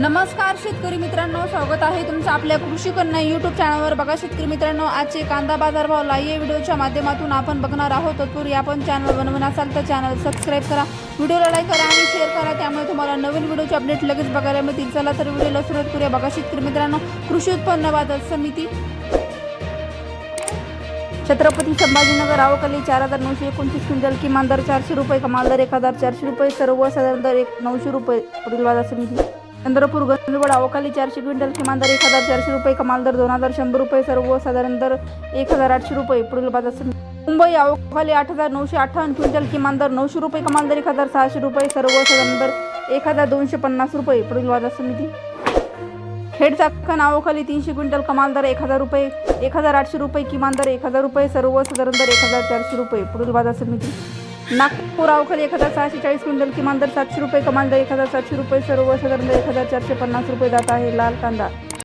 नमस्कार शेतकरी मित्रांनो स्वागत आहे तुमचं आपल्या कृषी कन्या युट्यूब चॅनलवर बघा शेतकरी मित्रांनो आजचे कांदा बाजार भाव लाईव्ह व्हिडिओच्या माध्यमातून आपण बघणार आहोत. तत्पूर्वी आपण चॅनल बनवून असाल तर चॅनल सबस्क्राईब करा. व्हिडिओला लाईक करा आणि शेअर करा. त्यामुळे तुम्हाला नवीन व्हिडिओचे अपडेट लगेच बघायला मिळतील. चला तर व्हिडिओला सुरुवात करूया. बघा शेतकरी मित्रांनो कृषी उत्पन्न बाजार समिती. छत्रपती संभाजीनगर आवकली चार हजार नऊशे एकोणतीस क्विंटल किमान दर चारशे रुपये कमाल दर एक हजार चारशे रुपये सर्वसाधारण दर एक नऊशे रुपये पुढील बाजार समिती. चंद्रपूर गंजवड आवकाली चारशे क्विंटल किमान दर एक हजार चारशे रुपये कमाल दर दोन हजार शंभर रुपये सर्वसाधारण दर एक हजार आठशे रुपये पुढील बाजार मुंबई आवकाली आठ हजार नऊशे अठ्ठावन्न क्विंटल किमान दर नऊशे रुपये कमाल दर एक हजार सहाशे रुपये सर्वसाधारण दर एक हजार दोनशे पन्नास रुपये पुढील बाजार समिती. खेड चाकण नावाखाली तीनशे क्विंटल कमाल दर एक हजार रुपये एक हजार आठशे रुपये किमान दर एक हजार रुपये सर्वसाधारण दर एक हजार चारशे रुपये पुढील बाजार समिती. नागपूर अवखल एक हजार सहाशे चाळीस क्विंटल किमान दर सातशे रुपये कमाल दर एक हजार सातशे रुपये सर्वसाधारण दर एक हजार चारशे पन्नास रुपये जात आहे लाल कांदा.